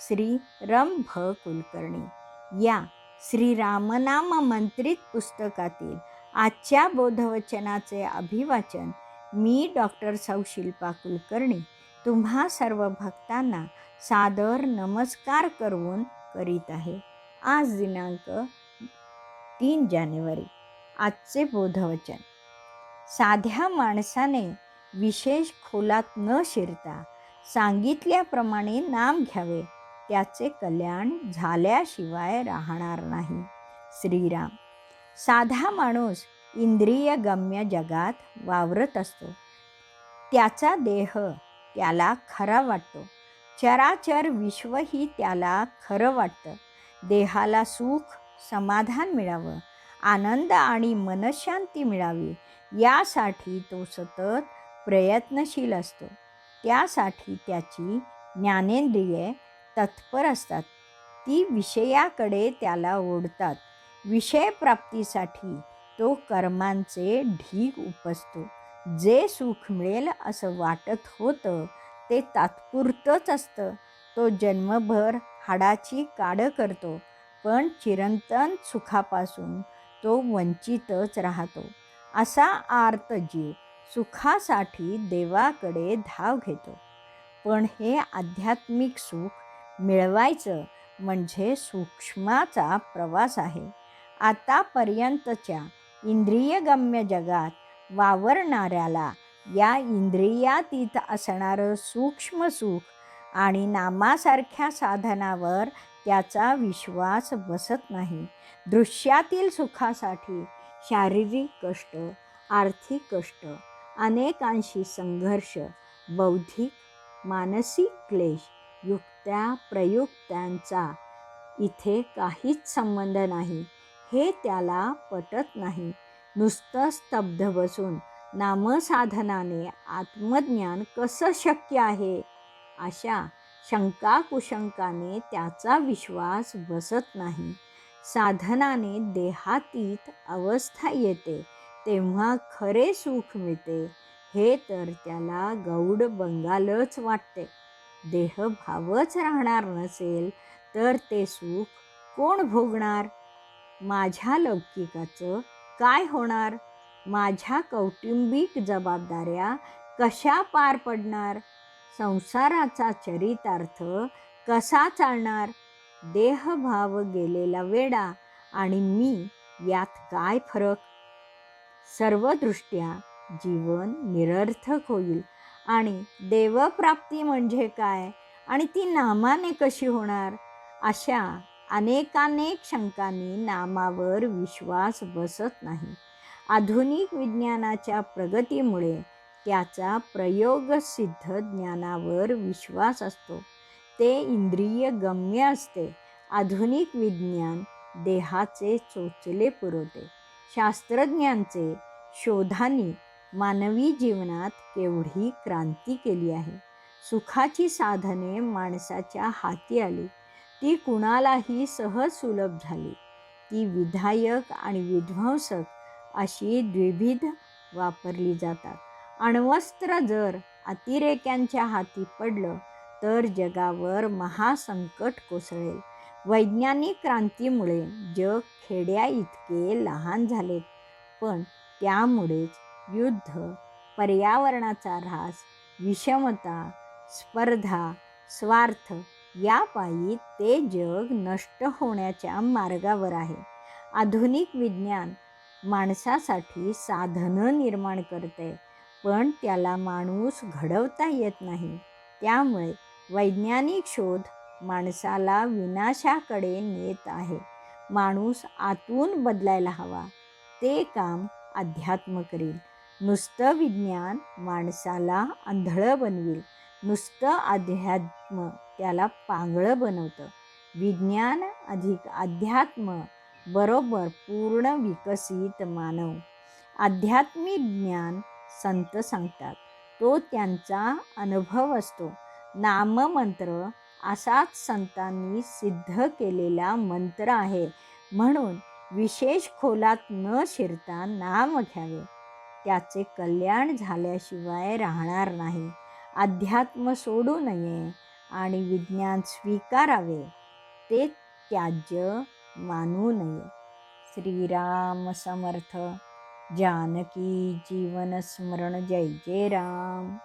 श्री रम भ कुलकर्णी या श्री रामनाम मंत्रित पुस्तकातील आजच्या बोधवचनाचे अभिवाचन मी डॉक्टर सौ शिल्पा कुलकर्णी तुम्हा सर्व भक्तांना सादर नमस्कार करून करीत आहे. आज दिनांक तीन जानेवारी. आजचे बोधवचन. साध्या माणसाने विशेष खोलात न शिरता सांगितल्याप्रमाणे नाम घ्यावे. त्याचे कल्याण झाल्याशिवाय राहणार नाही. श्रीराम. साधा माणूस इंद्रिय गम्य जगात वावरत असतो. त्याचा देह त्याला खरा वाटतो. चराचर विश्वही त्याला खरं वाटतं. देहाला सुख समाधान मिळावं आनंद आणि मनशांती मिळावी यासाठी तो सतत प्रयत्नशील असतो. त्यासाठी त्याची ज्ञानेंद्रिये तत्पर असतात. ती विषयाकडे त्याला ओढतात. विषयप्राप्तीसाठी तो कर्मांचे ढीग उपसतो. जे सुख मिळेल असं वाटत होतं ते तात्पुरतंच असतं. तो जन्मभर हाडाची काडं करतो पण चिरंतन सुखापासून तो वंचितच राहतो. असा आर्त जीव सुखासाठी देवाकडे धाव घेतो. पण हे आध्यात्मिक सुख मिळवायचं म्हणजे सूक्ष्माचा प्रवास आहे. आतापर्यंतच्या इंद्रियगम्य जगात वावरणाऱ्याला या इंद्रियातीत असणारं सूक्ष्म सुख आणि नामासारख्या साधनावर त्याचा विश्वास बसत नाही. दृश्यातील सुखासाठी शारीरिक कष्ट आर्थिक कष्ट अनेकांशी संघर्ष बौद्धिक मानसिक क्लेश युक्त त्या प्रयुक्त्यांचा इथे काहीच संबंध नाही. हे त्याला पटत नाही. नुसतं स्तब्ध बसून नामसाधनाने आत्मज्ञान कसं शक्य आहे? अशा शंकाकुशंकाने त्याचा विश्वास बसत नाही. साधनाने देहातीत अवस्था येते तेव्हा खरे सुख मिळते. हे तर त्याला गौड बंगालच वाटते. देहभावच राहणार नसेल तर ते सुख कोण भोगणार? माझ्या लौकिकाचं काय होणार? माझ्या कौटुंबिक जबाबदाऱ्या कशा पार पडणार? संसाराचा चरितार्थ कसा चालणार? देहभाव गेलेला वेडा आणि मी यात काय फरक? सर्वदृष्ट्या जीवन निरर्थक होईल. आणि देवप्राप्ती म्हणजे काय? आणि ती नामाने कशी होणार? अशा अनेकानेक शंकांनी नामावर विश्वास बसत नाही. आधुनिक विज्ञानाच्या प्रगतीमुळे त्याचा प्रयोगसिद्ध ज्ञानावर विश्वास असतो. ते इंद्रिय गम्य असते. आधुनिक विज्ञान देहाचे चोचले पुरवते. शास्त्रज्ञांचे शोधानी मानवी जीवनात केवढी क्रांती केली आहे? सुखाची साधने माणसाच्या हाती आली. ती कुणालाही सहज सुलभ झाली. ती विधायक आणि विध्वंसक अशी द्विविध वापरली जातात. अण्वस्त्र जर अतिरेक्यांच्या हाती पडलं तर जगावर महासंकट कोसळेल. वैज्ञानिक क्रांतीमुळे जग खेड्या इतके लहान झालेत. पण त्यामुळेच युद्ध पर्यावरणाचा ऱ्हास विषमता स्पर्धा स्वार्थ यापायी ते जग नष्ट होण्याच्या मार्गावर आहे. आधुनिक विज्ञान माणसासाठी साधनं निर्माण करते पण त्याला माणूस घडवता येत नाही. त्यामुळे वैज्ञानिक शोध माणसाला विनाशाकडे नेत आहे. माणूस आतून बदलायला हवा. ते काम अध्यात्म करील. नुसतं विज्ञान माणसाला आंधळं बनवेल. नुसतं अध्यात्म त्याला पांगळं बनवतं. विज्ञान अधिक अध्यात्म बरोबर पूर्ण विकसित मानव. आध्यात्मिक ज्ञान संत सांगतात तो त्यांचा अनुभव असतो. नाममंत्र असाच संतांनी सिद्ध केलेला मंत्र आहे. म्हणून विशेष खोलात न शिरता नाम घ्यावे. त्याचे कल्याण झाल्याशिवाय राहणार नाही. अध्यात्म सोडू नये आणि विज्ञान स्वीकारावे. ते त्याज्य मानू नये. श्रीराम समर्थ. जानकी जीवन स्मरण. जय जय राम.